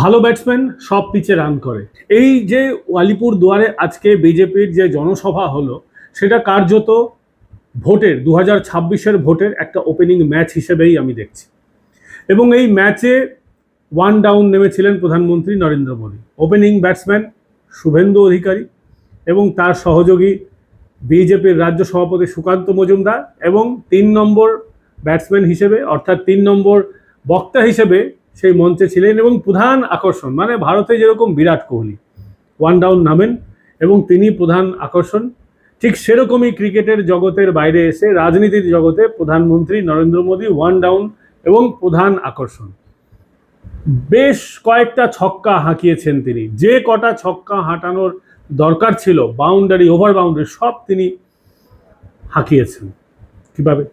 ভালো ব্যাটসম্যান সব পিচে রান করে। এই যে আলিপুর দুয়ারে আজকে বিজেপির যে জনসভা হলো, সেটা কার্যত ভোটের দু হাজার ছাব্বিশের ভোটের একটা ওপেনিং ম্যাচ হিসেবেই আমি দেখছি। এবং এই ম্যাচে ওয়ান ডাউন নেমেছিলেন প্রধানমন্ত্রী নরেন্দ্র মোদী। ওপেনিং ব্যাটসম্যান শুভেন্দু অধিকারী এবং তার সহযোগী বিজেপির রাজ্য সভাপতি সুকান্ত মজুমদার এবং তিন নম্বর ব্যাটসম্যান হিসেবে, অর্থাৎ তিন নম্বর বক্তা হিসেবে সেই মঞ্চে ছিলেন এবং প্রধান আকর্ষণ মানে ভারতে যেরকম বিরাট কোহলি ওয়ান ডাউন নামেন এবং তিনি প্রধান আকর্ষণ। ঠিক সেরকমই ক্রিকেটের জগতের বাইরে এসে রাজনীতির জগতে প্রধানমন্ত্রী নরেন্দ্র মোদী ওয়ান ডাউন এবং প্রধান আকর্ষণ। বেশ কয়েকটা ছক্কা হাঁকিয়েছেন তিনি। যে কটা ছক্কা হাঁটানোর দরকার ছিল বাউন্ডারি ওভার বাউন্ডারি সব তিনি হাঁকিয়েছেন। কীভাবে?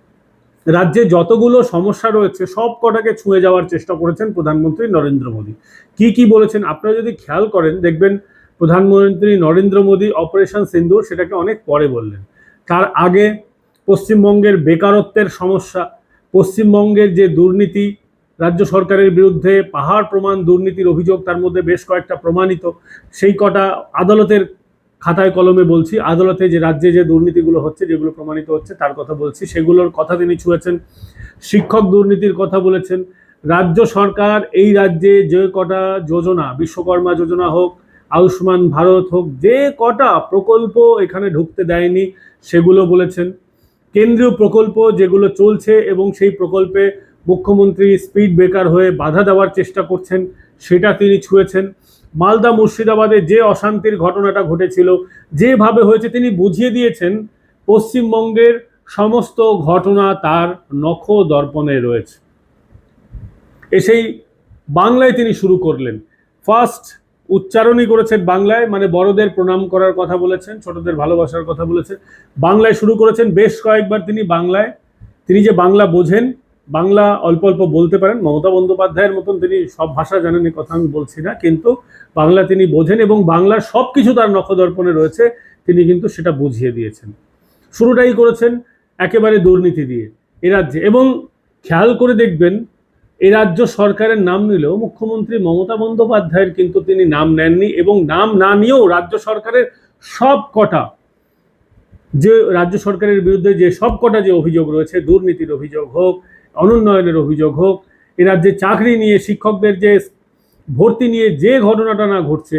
রাজ্যে যতগুলো সমস্যা রয়েছে, সব কটাকে ছুঁয়ে যাওয়ার চেষ্টা করেছেন প্রধানমন্ত্রী নরেন্দ্র মোদী। কি কি বলেছেন? আপনারা যদি খেয়াল করেন, দেখবেন প্রধানমন্ত্রী নরেন্দ্র মোদী অপারেশন সিন্দুর সেটাকে অনেক পরে বললেন। তার আগে পশ্চিমবঙ্গের বেকারত্বের সমস্যা, পশ্চিমবঙ্গের যে দুর্নীতি, রাজ্য সরকারের বিরুদ্ধে পাহাড় প্রমাণ দুর্নীতির অভিযোগ তার মধ্যে বেশ কয়েকটা প্রমাণিত। সেই কটা আদালতের খাতায় কলমে বলছি, আদালতে যে রাজ্যে যে দুর্নীতিগুলো হচ্ছে, যেগুলো প্রমাণিত হচ্ছে, তার কথা বলছি। সেগুলোর কথা তিনি ছুঁয়েছেন, শিক্ষক দুর্নীতির কথা বলেছেন। রাজ্য সরকার এই রাজ্যে যে কটা যোজনা, বিশ্বকর্মা যোজনা হোক, আয়ুষ্মান ভারত হোক, যে কটা প্রকল্প এখানে ঢুকতে দেয়নি, সেগুলো বলেছেন। কেন্দ্রীয় প্রকল্প যেগুলো চলছে এবং সেই প্রকল্পে মুখ্যমন্ত্রী স্পিড ব্রেকার হয়ে বাধা দেওয়ার চেষ্টা করছেন, সেটা তিনি ছুঁয়েছেন। মালদা মুর্শিদাবাদে যে অশান্তির ঘটনাটা ঘটেছিল, যেভাবে হয়েছে, তিনি বুঝিয়ে দিয়েছেন, পশ্চিমবঙ্গের সমস্ত ঘটনা তার নখ দর্পণে রয়েছে। এসেই বাংলায় তিনি শুরু করলেন। ফার্স্ট উচ্চারণই করেছেন বাংলায় মানে বড়দের প্রণাম করার কথা বলেছেন, ছোটদের ভালোবাসার কথা বলেছেন। বাংলায় শুরু করেছেন বেশ কয়েকবার তিনি বাংলায়। তিনি যে বাংলা বোঝেন বাংলা অল্প অল্প বলতে পারেন, মমতা বন্দ্যোপাধ্যায়ের মতন তিনি সব ভাষা জানেন, এই কথা আমি বলছি না, কিন্তু বাংলা তিনি বোঝেন এবং বাংলার সব কিছু তার নখদর্পণে রয়েছে, তিনি কিন্তু সেটা বুঝিয়ে দিয়েছেন। শুরুটাই করেছেন একেবারে দুর্নীতি দিয়ে, এ রাজ্যে। এবং খেয়াল করে দেখবেন, এ রাজ্য সরকারের নাম নিলেও মুখ্যমন্ত্রী মমতা বন্দ্যোপাধ্যায়ের কিন্তু তিনি নাম নেননি এবং নাম না নিয়েও রাজ্য সরকারের সব কটা, যে রাজ্য সরকারের বিরুদ্ধে যে সব কটা যে অভিযোগ রয়েছে, দুর্নীতির অভিযোগ হোক অনুন্নয়নের অভিযোগ হোক, এ রাজ্যে চাকরি নিয়ে শিক্ষকদের যে ভর্তি নিয়ে যে ঘটনাটা না ঘটছে,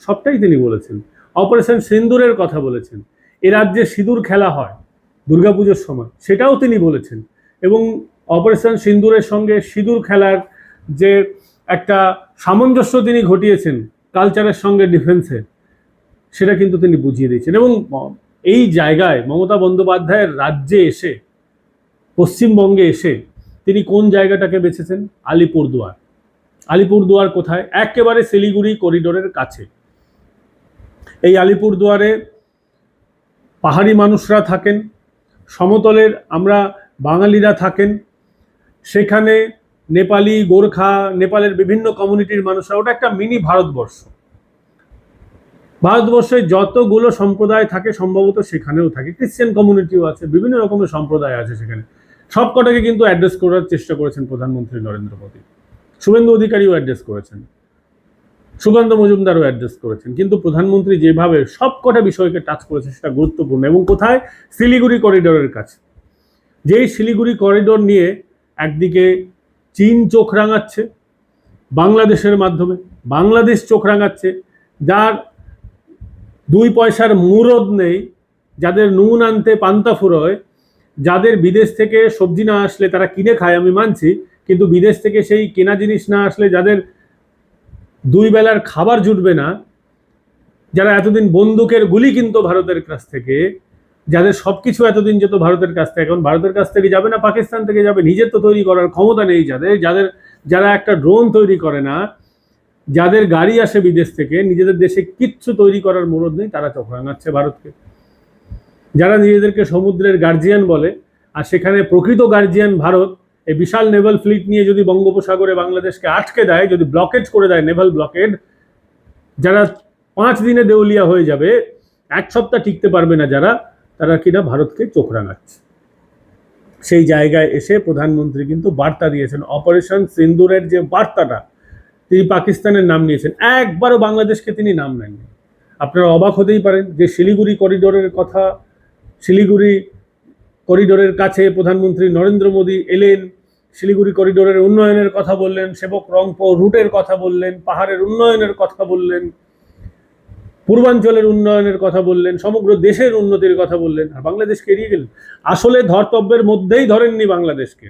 সবটাই তিনি বলেছেন। অপারেশন সিন্দুরের কথা বলেছেন। এ রাজ্যে সিঁদুর খেলা হয় দুর্গাপুজোর সময়, সেটাও তিনি বলেছেন। এবং অপারেশন সিন্দুরের সঙ্গে সিঁদুর খেলার যে একটা সামঞ্জস্য তিনি ঘটিয়েছেন, কালচারের সঙ্গে ডিফেন্সের সেটা কিন্তু তিনি বুঝিয়ে দিয়েছেন। এবং এই জায়গায় মমতা বন্দ্যোপাধ্যায়ের রাজ্যে এসে, পশ্চিমবঙ্গে এসে তিনি কোন জায়গাটাকে বেছেছেন? আলিপুরদুয়ার। আলিপুরদুয়ার কোথায়? একেবারে শিলিগুড়ি করিডোরের কাছে। এই আলিপুরদুয়ারে পাহাড়ি মানুষরা থাকেন, সমতলের আমরা বাঙালিরা থাকেন। সেখানে নেপালি, গোর্খা, নেপালের বিভিন্ন কমিউনিটির মানুষরা, ওটা একটা মিনি ভারতবর্ষ। ভারতবর্ষে যতগুলো সম্প্রদায় থাকে, সম্ভবত সেখানেও থাকে। ক্রিশ্চিয়ান কমিউনিটিও আছে, বিভিন্ন রকমের সম্প্রদায় আছে সেখানে। সব কটাকে কিন্তু অ্যাড্রেস করার চেষ্টা করেছেন প্রধানমন্ত্রী নরেন্দ্র মোদী। শুভেন্দু অধিকারীও অ্যাড্রেস করেছেন। সুকান্ত মজুমদারও অ্যাড্রেস করেছেন। কিন্তু প্রধানমন্ত্রী যেভাবে সব কটা বিষয়কে টাচ করেছে সেটা গুরুত্বপূর্ণ। এবং কোথায়? শিলিগুড়ি করিডোরের কাছে। যেই শিলিগুড়ি করিডোর নিয়ে একদিকে চীন চোখ রাঙাচ্ছে, বাংলাদেশের মাধ্যমে, বাংলাদেশ চোখ রাঙাচ্ছে, যার দুই পয়সার মুরদ নেই, যাদের নুন আনতে পান্তা ফুরোয় যাদের বিদেশ থেকে সবজি না আসলে তারা কিনে খায়, আমি মানছি। কিন্তু বিদেশ থেকে সেই কেনা জিনিস না আসলে যাদের দুই বেলার খাবার জুটবে না, যারা এতদিন বন্দুকের গুলি কিনতো ভারতের কাছ থেকে, যাদের সব কিছু এতদিন যেত ভারতের কাছ থেকে, এখন ভারতের কাছ থেকে যাবে না, পাকিস্তান থেকে যাবে, নিজের তো তৈরি করার ক্ষমতা নেই যাদের। যাদের, যারা একটা ড্রোন তৈরি করে না, যাদের গাড়ি আসে বিদেশ থেকে, নিজেদের দেশে কিচ্ছু তৈরি করার মুরদ নেই, তারা চোখ রাঙাচ্ছে ভারতকে। যারা নিজেদেরকে সমুদ্রের গার্জিয়ান বলে, আর সেখানে প্রকৃত গার্জিয়ান ভারত, এই বিশাল নেভাল ফ্লিট নিয়ে যদি বঙ্গোপসাগরে বাংলাদেশকে আটকে দেয়, যদি ব্লকেজ করে দেয় নেভাল ব্লকেড যারা পাঁচ দিনে দেউলিয়া হয়ে যাবে, এক সপ্তাহ টিকতে পারবে না যারা, তারা কিনা ভারতকে চোখ রাঙাচ্ছে। সেই জায়গায় এসে প্রধানমন্ত্রী কিন্তু বার্তা দিয়েছেন অপারেশন সিন্দুরের যে বার্তাটা, তিনি পাকিস্তানের নাম নিয়েছেন। একবারও বাংলাদেশকে তিনি নাম নেননি। আপনারা অবাক হতেই পারেন যে শিলিগুড়ি করিডোরের কথা শিলিগুড়ি করিডোরের কাছে প্রধানমন্ত্রী নরেন্দ্র মোদী এলেন। শিলিগুড়ি করিডোরের উন্নয়নের কথা বললেন, সেবক রংপো রুটের কথা বললেন, পাহাড়ের উন্নয়নের কথা বললেন, পূর্বাঞ্চলের উন্নয়নের কথা বললেন, সমগ্র দেশের উন্নতির কথা বললেন। আর বাংলাদেশকে এড়িয়ে গেলেন। আসলে ধর্তব্যের মধ্যেই ধরেননি বাংলাদেশকে।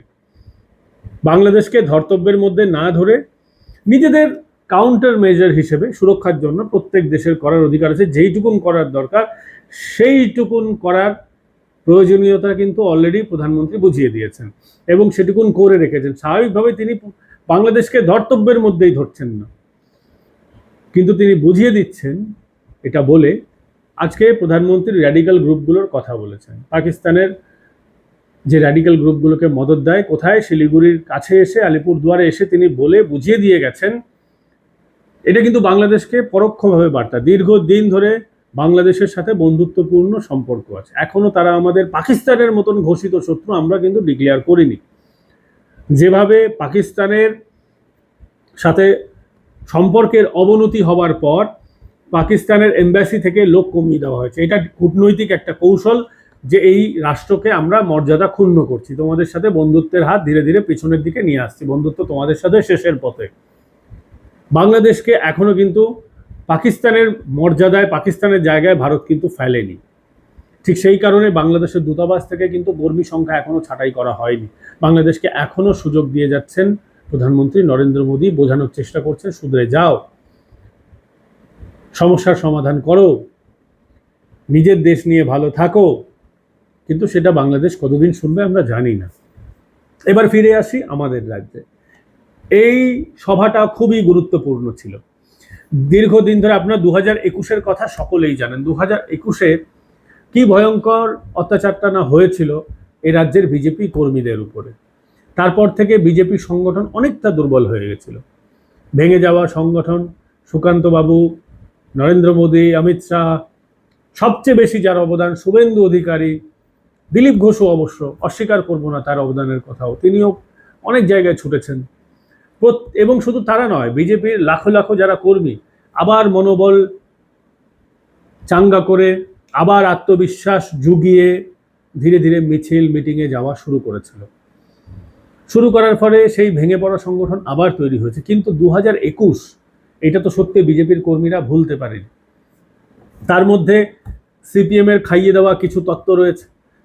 বাংলাদেশকে ধর্তব্যের মধ্যে না ধরে নিজেদের কাউন্টার মেজার হিসেবে সুরক্ষার জন্য প্রত্যেক দেশের করার অধিকার আছে, যেইটুকুন করার দরকার সেইটুকুন করার প্রয়োজনীয়তা কিন্তু অলরেডি প্রধানমন্ত্রী বুঝিয়ে দিয়েছেন এবং সেটুকুন করে রেখেছেন। স্বাভাবিকভাবে তিনি বাংলাদেশকে ধর্তব্যের মধ্যেই ধরছেন না। কিন্তু তিনি বুঝিয়ে দিচ্ছেন এটা বলে আজকে প্রধানমন্ত্রী র্যাডিক্যাল গ্রুপগুলোর কথা বলেছেন। পাকিস্তানের যে র্যাডিক্যাল গ্রুপগুলোকে মদত দেয়, কোথায়? শিলিগুড়ির কাছে এসে, আলিপুরদুয়ারে এসে তিনি বলে বুঝিয়ে দিয়ে গেছেন। এটা কিন্তু বাংলাদেশকে পরোক্ষভাবে বার্তা। দীর্ঘদিন ধরে বাংলাদেশের সাথে বন্ধুত্বপূর্ণ সম্পর্ক আছে। এখনও তারা আমাদের পাকিস্তানের মতন ঘোষিত শত্রু আমরা কিন্তু ডিক্লেয়ার করিনি। যেভাবে পাকিস্তানের সাথে সম্পর্কের অবনতি হওয়ার পর পাকিস্তানের এম্বাসি থেকে লোক কমিয়ে দেওয়া হয়েছে। এটা কূটনৈতিক একটা কৌশল যে এই রাষ্ট্রকে আমরা মর্যাদা ক্ষুণ্ণ করছি। তোমাদের সাথে বন্ধুত্বের হাত ধীরে ধীরে পিছনের দিকে নিয়ে আসছি। বন্ধুত্ব তোমাদের সাথে শেষের পথে। বাংলাদেশকে এখনও কিন্তু পাকিস্তানের মর্যাদায়, পাকিস্তানের জায়গায় ভারত কিন্তু ফেলেনি। ঠিক সেই কারণে বাংলাদেশের দূতাবাস থেকে কিন্তু কর্মী সংখ্যা এখনও ছাঁটাই করা হয়নি। বাংলাদেশকে এখনও সুযোগ দিয়ে যাচ্ছেন প্রধানমন্ত্রী নরেন্দ্র মোদী। বোঝানোর চেষ্টা করছে শুধরে যাও। সমস্যার সমাধান করো। নিজের দেশ নিয়ে ভালো থাকো। কিন্তু সেটা বাংলাদেশ কতদিন শুনবে আমরা জানি না। এবার ফিরে আসি আমাদের রাজ্যে। এই সভাটা খুবই গুরুত্বপূর্ণ ছিল। দীর্ঘদিন ধরে আপনার দু হাজার একুশের কথা সকলেই জানেন। দু হাজার একুশে কি ভয়ঙ্কর অত্যাচারটা না হয়েছিল এই রাজ্যের বিজেপি কর্মীদের উপরে। তারপর থেকে বিজেপি সংগঠন অনেকটা দুর্বল হয়ে গেছিল। ভেঙে যাওয়া সংগঠন, সুকান্তবাবু, নরেন্দ্র মোদী, অমিত শাহ, সবচেয়ে বেশি যার অবদান শুভেন্দু অধিকারী, দিলীপ ঘোষও অবশ্য অস্বীকার করব না তার অবদানের কথাও। তিনিও অনেক জায়গায় ছুটেছেন। এবং শুধু তারা নয়, বিজেপির লাখো লাখো যারা কর্মী, আবার মনোবল চাঙ্গা করে, আবার আত্মবিশ্বাস জুগিয়ে ধীরে ধীরে মিছিল মিটিংয়ে যাওয়া শুরু করেছিল। শুরু করার ফলে সেই ভেঙে পড়া সংগঠন আবার তৈরি হয়েছে। কিন্তু দু একুশ, এটা তো সত্যি বিজেপির কর্মীরা ভুলতে পারেনি। তার মধ্যে সিপিএম এর খাইয়ে দেওয়া কিছু তত্ত্ব রয়েছে।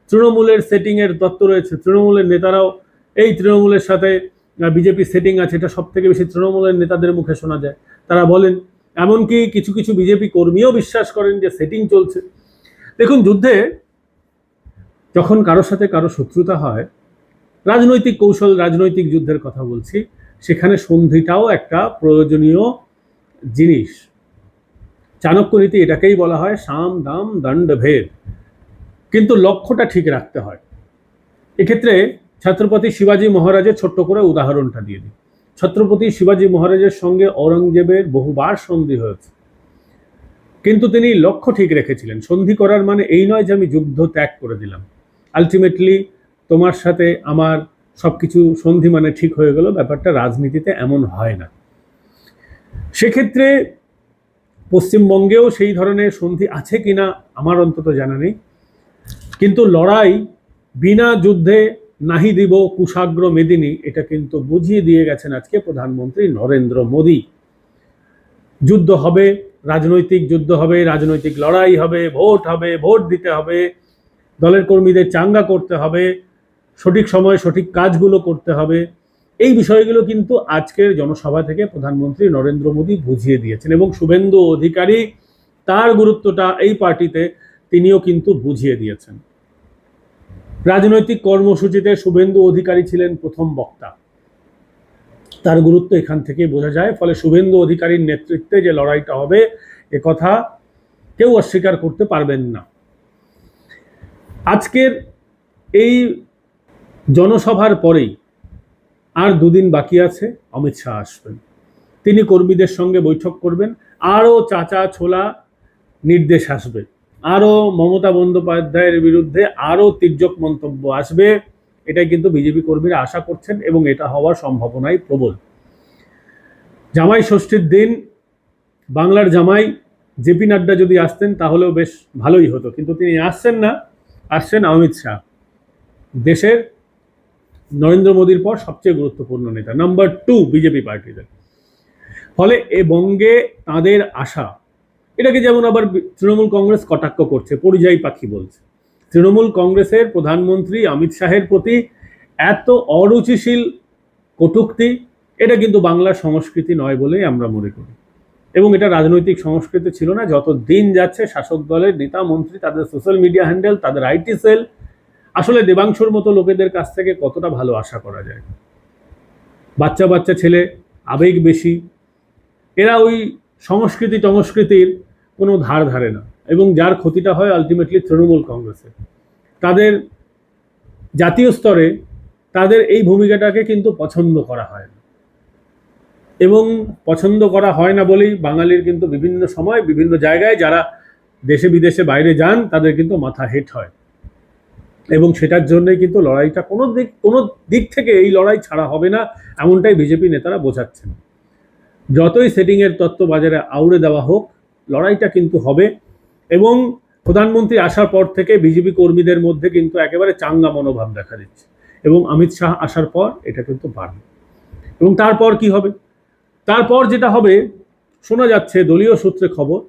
তৃণমূলের সেটিংয়ের তত্ত্ব রয়েছে। তৃণমূলের নেতারাও এই তৃণমূলের সাথে বিজেপি সেটিং আছে, এটা সব থেকে বেশি তৃণমূলের নেতাদের মুখে শোনা যায়। তারা বলেন, এমনকি কিছু কিছু বিজেপি কর্মীও বিশ্বাস করেন যে সেটিং চলছে। দেখুন, যুদ্ধে যখন কারোর সাথে কারও শত্রুতা হয়, রাজনৈতিক কৌশল, রাজনৈতিক যুদ্ধের কথা বলছি, সেখানে সন্ধিটাও একটা প্রয়োজনীয় জিনিস। চাণক্য নীতি এটাকেই বলা হয় সাম, দাম, দণ্ড, ভেদ। কিন্তু লক্ষ্যটা ঠিক রাখতে হয়। এক্ষেত্রে ছত্রপতি শিবাজী মহারাজের ছোট্ট করে উদাহরণটা দিয়ে দিই। ছত্রপতি শিবাজী মহারাজের সঙ্গে ঔরঙ্গজেবের বহুবার সন্ধি হয়েছে। কিন্তু তিনি লক্ষ্য ঠিক রেখেছিলেন, সন্ধি করার মানে এই নয় যে আমি যুদ্ধ ত্যাগ করে দিলাম। আলটিমেটলি তোমার সাথে আমার সব কিছু সন্ধি মানে ঠিক হয়ে গেল, ব্যাপারটা রাজনীতিতে এমন হয় না। সেক্ষেত্রে পশ্চিমবঙ্গেও সেই ধরনের সন্ধি আছে কিনা, আমার অন্তত জানা নেই। কিন্তু লড়াই বিনা যুদ্ধে নাহি দিব কুশাগ্র মেদিনী, এটা কিন্তু বুঝিয়ে দিয়ে গেছেন আজকে প্রধানমন্ত্রী নরেন্দ্র মোদী। যুদ্ধ হবে, রাজনৈতিক যুদ্ধ হবে, রাজনৈতিক লড়াই হবে, ভোট হবে, ভোট দিতে হবে, দলের কর্মীদের চাঙ্গা করতে হবে, সঠিক সময়ে সঠিক কাজগুলো করতে হবে। এই বিষয়গুলো কিন্তু আজকের জনসভা থেকে প্রধানমন্ত্রী নরেন্দ্র মোদী বুঝিয়ে দিয়েছেন এবং শুভেন্দু অধিকারী তার গুরুত্বটা এই পার্টিতে তিনিও কিন্তু বুঝিয়ে দিয়েছেন। রাজনৈতিক কর্মসূচিতে শুভেন্দু অধিকারী ছিলেন প্রথম বক্তা। তার গুরুত্ব এখান থেকে বোঝা যায়, ফলে শুভেন্দু অধিকারীর নেতৃত্বে যে লড়াইটা হবে, এ কথা কেউ অস্বীকার করতে পারবেন না। আজকের এই জনসভার পরেই আর দুদিন বাকি আছে, অমিত শাহ আসবেন। তিনি কর্মীদের সঙ্গে বৈঠক করবেন, আরও চাচা, ছোলা নির্দেশ আসবে। আরও মমতা বন্দ্যোপাধ্যায়ের বিরুদ্ধে আরও তির্যক মন্তব্য আসবে, এটাই কিন্তু বিজেপি কর্মীরা আশা করছেন এবং এটা হওয়ার সম্ভাবনাই প্রবল। জামাই ষষ্ঠীর দিন বাংলার জামাই জেপি নাড্ডা যদি আসতেন তাহলেও বেশ ভালোই হতো, কিন্তু তিনি আসছেন না, আসছেন অমিত শাহ। দেশের নরেন্দ্র মোদীর পর সবচেয়ে গুরুত্বপূর্ণ নেতা, নাম্বার টু বিজেপি পার্টিতে। ফলে এ বঙ্গে তাদের আশা এটাকে যেমন আবার তৃণমূল কংগ্রেস কটাক্ষ করছে, পরিযায়ী পাখি বলছে। তৃণমূল কংগ্রেসের প্রধানমন্ত্রী অমিত শাহের প্রতি এত অরুচিশীল কটূক্তি, এটা কিন্তু বাংলার সংস্কৃতি নয় বলেই আমরা মনে করি। এবং এটা রাজনৈতিক সংস্কৃতি ছিল না, যত দিন যাচ্ছে শাসক দলের নেতা, মন্ত্রী, তাদের সোশ্যাল মিডিয়া হ্যান্ডেল তাদের আইটি সেল আসলে দেবাংশুর মতো লোকেদের কাছ থেকে কতটা ভালো আশা করা যায়? বাচ্চা বাচ্চা ছেলে, আবেগ বেশি, এরা ওই সংস্কৃতি টংস্কৃতির কোনো ধার ধারে না। এবং যার ক্ষতিটা হয় আলটিমেটলি তৃণমূল কংগ্রেসের। তাদের জাতীয় স্তরে তাদের এই ভূমিকাটাকে কিন্তু পছন্দ করা হয় না। এবং পছন্দ করা হয় না বলেই বাঙালির কিন্তু বিভিন্ন সময়, বিভিন্ন জায়গায় যারা দেশে বিদেশে বাইরে যান, তাদের কিন্তু মাথা হেট হয়। এবং সেটার জন্যই কিন্তু লড়াইটা কোনো দিক কোনো দিক থেকে এই লড়াই ছাড়া হবে না, এমনটাই বিজেপি নেতারা বোঝাচ্ছেন। যতই সেটিংয়ের তত্ত্ব বাজারে আউড়ে দেওয়া হোক লড়াইটা কিন্তু হবে। এবং প্রধানমন্ত্রী আসার পর থেকে বিজেপি কর্মীদের মধ্যে কিন্তু একেবারে চাঙ্গা মনোভাব দেখা দিচ্ছে। এবং অমিত শাহ আসার পর এটা কিন্তু বাড়বে। এবং তারপর কি হবে? তারপর যেটা হবে, শোনা যাচ্ছে দলীয় সূত্রে খবর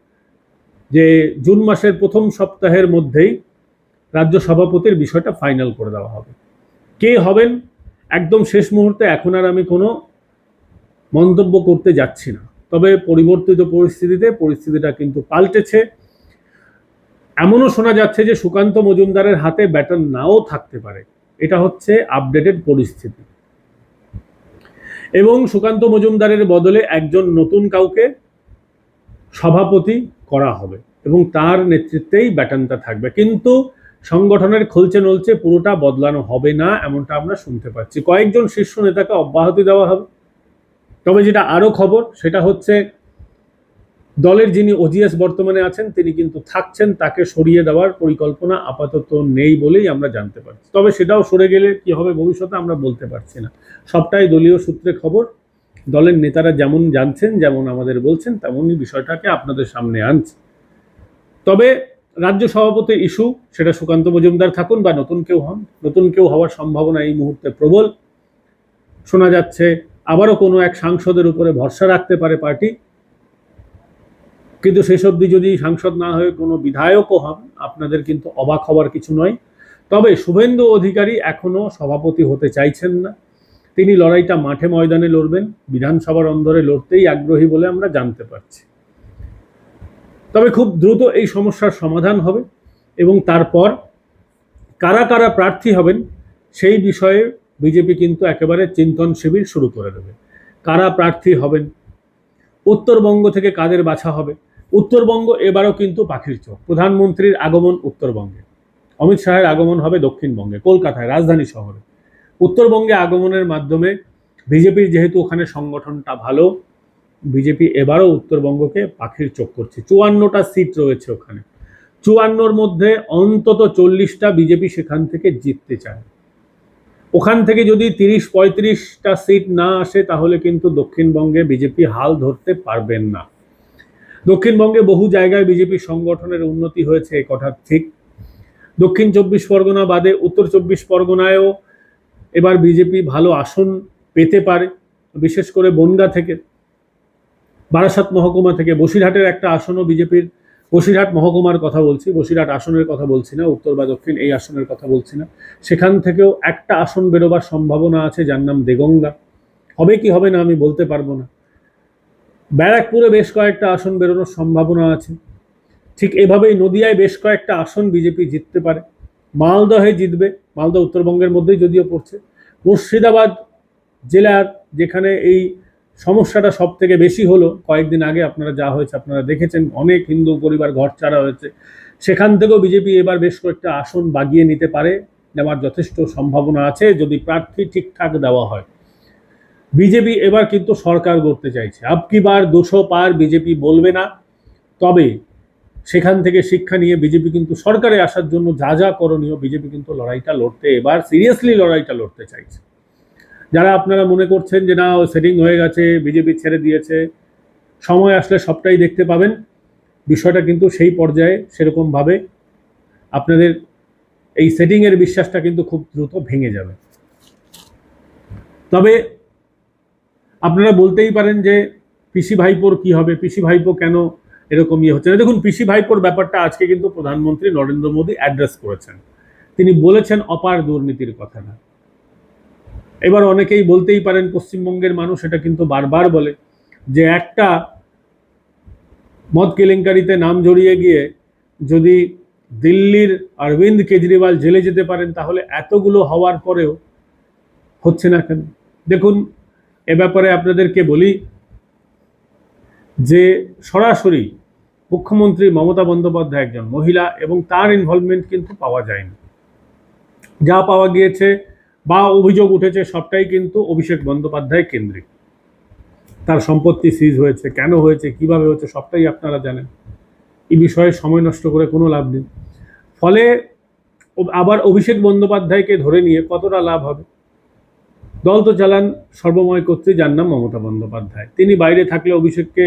যে জুন মাসের প্রথম সপ্তাহের মধ্যেই রাজ্য সভাপতির বিষয়টা ফাইনাল করে দেওয়া হবে। কে হবেন? একদম শেষ মুহূর্তে এখন আর আমি কোনো মন্তব্য করতে যাচ্ছি না। তবে পরিবর্তিত পরিস্থিতিতে পরিস্থিতিটা কিন্তু পাল্টেছে। এমনও শোনা যাচ্ছে যে সুকান্ত মজুমদারের হাতে ব্যাটন নাও থাকতে পারে। এটা হচ্ছে আপডেটেড পরিস্থিতি। এবং সুকান্ত মজুমদারের বদলে একজন নতুন কাউকে সভাপতি করা হবে এবং তার নেতৃত্বেই ব্যাটনটা থাকবে। কিন্তু সংগঠনের খলছে নলছে পুরোটা বদলানো হবে না, এমনটা আমরা শুনতে পাচ্ছি। কয়েকজন শীর্ষ নেতাকে অব্যাহতি দেওয়া হবে। তবে যেটা আরও খবর, সেটা হচ্ছে দলের যিনি ওজিএস বর্তমানে আছেন, তিনি কিন্তু থাকছেন, তাকে সরিয়ে দেওয়ার পরিকল্পনা আপাতত নেই বলেই আমরা জানতে পারছি। তবে সেটাও সরে গেলে কি হবে ভবিষ্যতে আমরা বলতে পারছি না। সবটাই দলীয় সূত্রে খবর। দলের নেতারা যেমন জানছেন, যেমন আমাদের বলছেন, তেমনই বিষয়টাকে আপনাদের সামনে আনছে। তবে রাজ্য সভাপতি ইস্যু, সেটা সুকান্ত মজুমদার থাকুন বা নতুন কেউ হন, নতুন কেউ হওয়ার সম্ভাবনা এই মুহূর্তে প্রবল। শোনা যাচ্ছে আবারও কোনো এক সাংসদের উপরে ভরসা রাখতে পারে পার্টি। কিন্তু শেষ অবধি যদি সাংসদ না হয়ে কোনো বিধায়কও হন, আপনাদের কিন্তু অবাক হওয়ার কিছু নয়। তবে শুভেন্দু অধিকারী এখনও সভাপতি হতে চাইছেন না। তিনি লড়াইটা মাঠে ময়দানে লড়বেন, বিধানসভার অন্দরে লড়তেই আগ্রহী বলে আমরা জানতে পারছি। তবে খুব দ্রুত এই সমস্যার সমাধান হবে এবং তারপর কারা কারা প্রার্থী হবেন সেই বিষয়ে বিজেপি কিন্তু একেবারে চিন্তন শিবির শুরু করে দেবে। কারা প্রার্থী হবেন? উত্তরবঙ্গ থেকে কাদের বাছা হবে? উত্তরবঙ্গ এবারও কিন্তু পাখির চোখ। প্রধানমন্ত্রীর আগমন উত্তরবঙ্গে। অমিত শাহের আগমন হবে দক্ষিণবঙ্গে, কলকাতায়, রাজধানী শহরে। উত্তরবঙ্গে আগমনের মাধ্যমে বিজেপির যেহেতু ওখানে সংগঠনটা ভালো, বিজেপি এবারও উত্তরবঙ্গকে পাখির চোখ করছে। চুয়ান্নটা সিট রয়েছে ওখানে। চুয়ান্নর মধ্যে অন্তত চল্লিশটা বিজেপি সেখান থেকে জিততে চায়। ওখান থেকে যদি তিরিশ পঁয়ত্রিশটা সিট না আসে, তাহলে কিন্তু দক্ষিণবঙ্গে বিজেপি হাল ধরতে পারবেন না। দক্ষিণবঙ্গে বহু জায়গায় বিজেপি সংগঠনের উন্নতি হয়েছে, এ কথা ঠিক। দক্ষিণ চব্বিশ পরগনা বাদে উত্তর চব্বিশ পরগনায়ও এবার বিজেপি ভালো আসন পেতে পারে, বিশেষ করে বনগা থেকে। বারাসাত মহকুমা থেকে বসিরহাটের একটা আসনও বিজেপির বসিরহাট মহকুমার কথা বলছি, বসিরহাট আসনের কথা বলছি না, উত্তর বা দক্ষিণ এই আসনের কথা বলছি না। সেখান থেকেও একটা আসন বেরোবার সম্ভাবনা আছে, যার নাম দেগঙ্গা। হবে কি হবে না আমি বলতে পারব না। ব্যারাকপুরে বেশ কয়েকটা আসন বেরোনোর সম্ভাবনা আছে। ঠিক এভাবেই নদিয়ায় বেশ কয়েকটা আসন বিজেপি জিততে পারে। মালদহে জিতবে মালদহ উত্তরবঙ্গের মধ্যেই যদিও পড়ছে। মুর্শিদাবাদ জেলার যেখানে এই সমস্যাটা সব থেকে বেশি হলো কয়েকদিন আগে আপনারা যা হয়েছে আপনারা দেখেছেন, অনেক হিন্দু পরিবার ঘর ছাড়া হয়েছে। সেখান থেকেও বিজেপি এবার বেশ কয়েকটা আসন বাগিয়ে নিতে পারে, নেওয়ার যথেষ্ট সম্ভাবনা আছে যদি প্রার্থী ঠিকঠাক দেওয়া হয়। বিজেপি এবার কিন্তু সরকার গড়তে চাইছে। আপকি বার দুশো পার বিজেপি বলবে না, তবে সেখান থেকে শিক্ষা নিয়ে বিজেপি কিন্তু সরকারে আসার জন্য যা যা করণীয়, বিজেপি কিন্তু লড়াইটা লড়তে এবার, সিরিয়াসলি লড়াইটা লড়তে চাইছে। যারা আপনারা মনে করছেন যে না সেটিং হয়ে গেছে, বিজেপি ছেড়ে দিয়েছে, সময় আসলে সবটাই দেখতে পাবেন। বিষয়টা কিন্তু সেই পর্যায়ে সেরকমভাবে আপনাদের এই সেটিংয়ের বিশ্বাসটা কিন্তু খুব দ্রুত ভেঙে যাবে। তবে আপনারা বলতেই পারেন যে পিসি ভাইপোর কি হবে, পিসি ভাইপো কেন এরকম ইয়ে হচ্ছে না? দেখুন, পিসি ভাইপোর ব্যাপারটা আজকে কিন্তু প্রধানমন্ত্রী নরেন্দ্র মোদী অ্যাড্রেস করেছেন। তিনি বলেছেন অপার দুর্নীতির কথাটা এবার অনেকেই বলতেই পারেন পশ্চিমবঙ্গের মানুষ এটা কিন্তু বারবার বলে যে একটা মদ কেলেঙ্কারিতে নাম জড়িয়ে গিয়ে যদি দিল্লির অরবিন্দ কেজরিওয়াল জেলে যেতে পারেন, তাহলে এতগুলো হওয়ার পরেও হচ্ছে না কেন? দেখুন, এ ব্যাপারে আপনাদেরকে বলি যে সরাসরি মুখ্যমন্ত্রী মমতা বন্দ্যোপাধ্যায় একজন মহিলা এবং তার ইনভলভমেন্ট কিন্তু পাওয়া যায়নি। যা পাওয়া গিয়েছে বা অভিযোগ উঠেছে সবটাই কিন্তু অভিষেক বন্দ্যোপাধ্যায় কেন্দ্রিক। তার সম্পত্তি সিজ হয়েছে, কেন হয়েছে, কীভাবে হয়েছে, সবটাই আপনারা জানেন। এই বিষয়ে সময় নষ্ট করে কোনো লাভ নেই। ফলে আবার অভিষেক বন্দ্যোপাধ্যায়কে ধরে নিয়ে কতটা লাভ হবে? দল তো চালান সর্বময় কর্তৃ যার নাম মমতা বন্দ্যোপাধ্যায়। তিনি বাইরে থাকলে অভিষেককে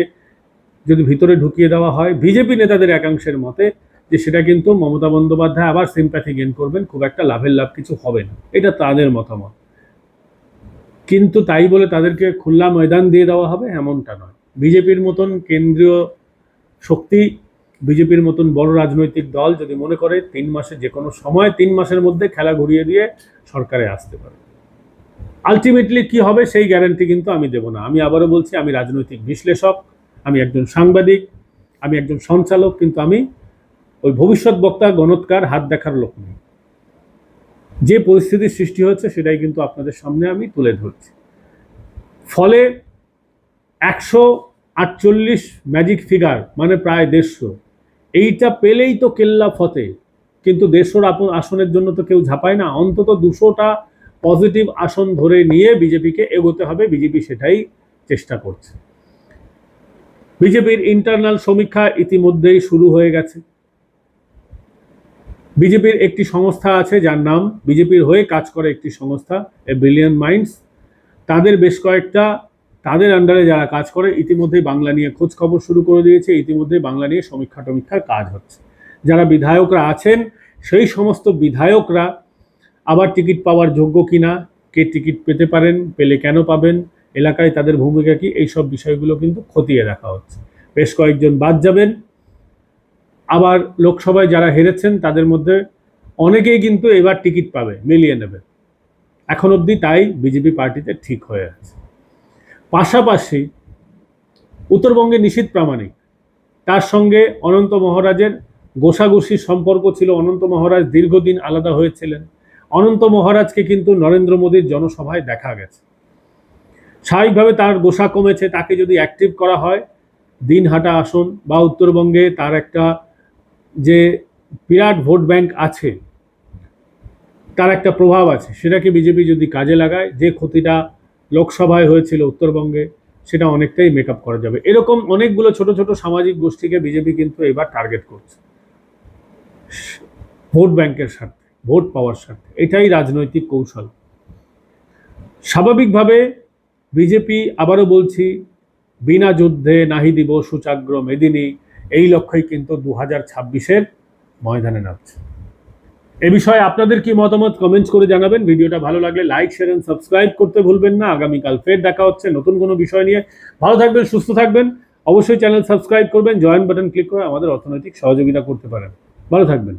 যদি ভিতরে ঢুকিয়ে দেওয়া হয়, বিজেপি নেতাদের একাংশের মতে যে সেটা কিন্তু মমতা বন্দ্যোপাধ্যায় আবার সিম্প্যাথি গেন করবেন, খুব একটা লাভের লাভ কিছু হবে না। এটা তাদের মতামত। কিন্তু তাই বলে তাদেরকে খোলা ময়দান দিয়ে দেওয়া হবে এমনটা নয়। বিজেপির মতন কেন্দ্রীয় শক্তি, বিজেপির মতন বড় রাজনৈতিক দল যদি মনে করে তিন মাসে যে কোনো সময় তিন মাসের মধ্যে খেলা ঘুরিয়ে দিয়ে সরকারে আসতে পারে। আলটিমেটলি কি হবে সেই গ্যারান্টি কিন্তু আমি দেব না। আমি আবারও বলছি, আমি রাজনৈতিক বিশ্লেষক, আমি একজন সাংবাদিক, আমি একজন সঞ্চালক, কিন্তু আমি ওই ভবিষ্যৎ বক্তা গণৎকার হাত দেখার লোক নেই যে পরিস্থিতির সৃষ্টি হচ্ছে সেটাই কিন্তু আপনাদের সামনে আমি তুলে ধরছি। ফলে একশো আটচল্লিশ ম্যাজিক ফিগার মানে প্রায় দেড়শো, এইটা পেলেই তো কেল্লা ফতে, কিন্তু দেড়শোর আপন আসনের জন্য তো কেউ ঝাঁপায় না। অন্তত দুশোটা পজিটিভ আসন ধরে নিয়ে বিজেপিকে এগোতে হবে, বিজেপি সেটাই চেষ্টা করছে। বিজেপির ইন্টারনাল সমীক্ষা ইতিমধ্যেই শুরু হয়ে গেছে। বিজেপির একটি সংস্থা আছে যার নাম, বিজেপির হয়ে কাজ করে একটি সংস্থা, এ ব্রিলিয়ান মাইন্ডস তাদের বেশ কয়েকটা, তাদের আন্ডারে যারা কাজ করে ইতিমধ্যে বাংলা নিয়ে খোঁজ খবর শুরু করে দিয়েছে ইতিমধ্যে বাংলা নিয়ে সমীক্ষা টমীক্ষার কাজ হচ্ছে। যারা বিধায়করা আছেন, সেই সমস্ত বিধায়করা আবার টিকিট পাওয়ার যোগ্য কিনা, কে টিকিট পেতে পারেন, পেলে কেন পাবেন, এলাকায় তাদের ভূমিকা কি এই সব বিষয়গুলো কিন্তু খতিয়ে দেখা হচ্ছে। বেশ কয়েকজন বাদ যাবেন আবার লোকসভায় যারা হেরেছেন, তাদের মধ্যে অনেকেই কিন্তু এবার টিকিট পাবে, মিলিয়ে নেবে। এখন অবধি তাই বিজেপি পার্টিতে ঠিক হয়ে আছে। পাশাপাশি উত্তরবঙ্গে নিশীত প্রামাণিক, তার সঙ্গে অনন্ত মহারাজের গোসাগুসির সম্পর্ক ছিল। অনন্ত মহারাজ দীর্ঘদিন আলাদা হয়েছিলেন। অনন্ত মহারাজকে কিন্তু নরেন্দ্র মোদীর জনসভায় দেখা গেছে। স্বাভাবিকভাবে তার গোসা কমেছে, তাকে যদি অ্যাক্টিভ করা হয়, দিনহাটা আসন বা উত্তরবঙ্গে তার একটা যে বিরাট ভোট ব্যাংক আছে, তার একটা প্রভাব আছে। সেটাকে বিজেপি যদি কাজে লাগায়, যে ক্ষতিটা লোকসভায় হয়েছিল উত্তরবঙ্গে, সেটা অনেকটাই মেকআপ করা যাবে। এরকম অনেকগুলো ছোট ছোট সামাজিক গোষ্ঠীকে বিজেপি কিন্তু এবার টার্গেট করছে। ভোট ব্যাংকের স্বার্থে, ভোট পাওয়ার স্বার্থে, এটাই রাজনৈতিক কৌশল। স্বাভাবিকভাবে বিজেপি, আবারও বলছি, বিনা যুদ্ধে নাহি দিব সুচাগ্র মেদিনী এই লক্ষ্যই কিন্তু দু হাজার ছাব্বিশের ময়দানে নামছে। এ বিষয়ে আপনাদের কি মতামত কমেন্টস করে জানাবেন। ভিডিওটা ভালো লাগলে লাইক শেয়ার এন্ড সাবস্ক্রাইব করতে ভুলবেন না। আগামীকাল ফের দেখা হচ্ছে নতুন কোনো বিষয় নিয়ে। ভালো থাকবেন, সুস্থ থাকবেন। অবশ্যই চ্যানেল সাবস্ক্রাইব করবেন। জয়েন বাটন ক্লিক করে আমাদের অর্থনৈতিক সহযোগিতা করতে পারেন। ভালো থাকবেন।